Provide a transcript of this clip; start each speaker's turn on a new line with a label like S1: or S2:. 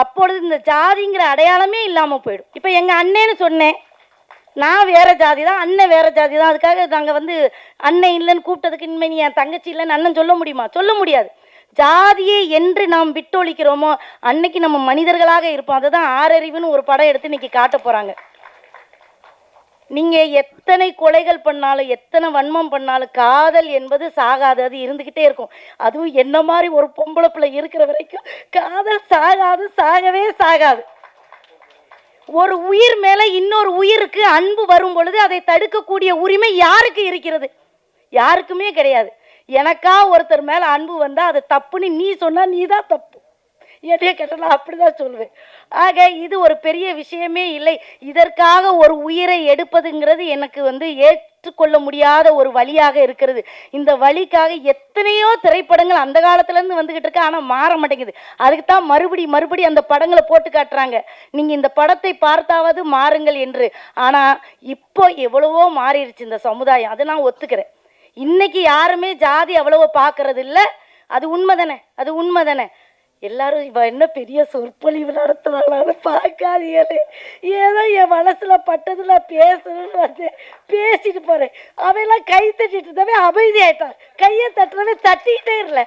S1: அப்பொழுது இந்த ஜாதிங்கிற அடையாளமே இல்லாமல் போயிடும். இப்போ எங்கள் அண்ணேன்னு சொன்னேன். நான் வேற ஜாதி தான் அண்ணன் வேறு ஜாதி தான் அதுக்காக நாங்கள் வந்து அண்ணன் இல்லைன்னு கூப்பிட்டதுக்கு இனிமே நீ என் தங்கச்சி இல்லைன்னு அண்ணன் சொல்ல முடியுமா? சொல்ல முடியாது. ஜாதியை என்று நாம் விட்டொழிக்கிறோமோ அன்னைக்கு நம்ம மனிதர்களாக இருப்போம். அதுதான் ஆறறிவுன்னு ஒரு படம் எடுத்து இன்னைக்கு காட்ட போகிறாங்க நீங்கள் எத்தனை கொலைகள் பண்ணாலும் எத்தனை வன்மம் பண்ணாலும் காதல் என்பது சாகாது. அது இருந்துக்கிட்டே இருக்கும். அதுவும் என்ன மாதிரி ஒரு பொம்பளை பிள்ளை இருக்கிற வரைக்கும் காதல் சாகாது சாகவே சாகாது. ஒரு உயிர் மேலே இன்னொரு உயிருக்கு அன்பு வரும் பொழுது அதை தடுக்கக்கூடிய உரிமை யாருக்கு இருக்கிறது? யாருக்குமே கிடையாது. எனக்கா ஒருத்தர் மேலே அன்பு வந்தால் அது தப்புன்னு நீ சொன்னால் நீ தான் தப்பு. என்னைய கேட்டால் நான் அப்படிதான் சொல்லுவேன். ஆக இது ஒரு பெரிய விஷயமே இல்லை. இதற்காக ஒரு உயிரை எடுப்பதுங்கிறது எனக்கு வந்து ஏற்றுக்கொள்ள முடியாத ஒரு வழியாக இருக்கிறது. இந்த வழிக்காக எத்தனையோ திரைப்படங்கள் அந்த காலத்துலேருந்து வந்துக்கிட்டு இருக்கு. ஆனால் மாற மாட்டேங்குது. அதுக்கு தான் மறுபடி மறுபடி அந்த படங்களை போட்டு காட்டுறாங்க. நீங்கள் இந்த படத்தை பார்த்தாவது மாறுங்கள் என்று. ஆனால் இப்போ எவ்வளவோ மாறிடுச்சு இந்த சமுதாயம். அதை நான் ஒத்துக்கிறேன். இன்னைக்கு யாருமே ஜாதி அவ்வளவோ பார்க்கறது இல்லை அது உண்மை தானே அது உண்மை தானே எல்லாரும் இவ என்ன பெரிய சொற்பொழிவு நடத்துனாங்களான்னு பார்க்காதீங்களே. ஏதோ என் மனசுல பட்டது நான் பேசணும்னு வந்தேன். பேசிட்டு போறேன். அவெல்லாம் கை தட்டிட்டு இருந்தவே அமைதி ஆயிட்டான் கையை தட்டுறவே தட்டிக்கிட்டே இல்லை.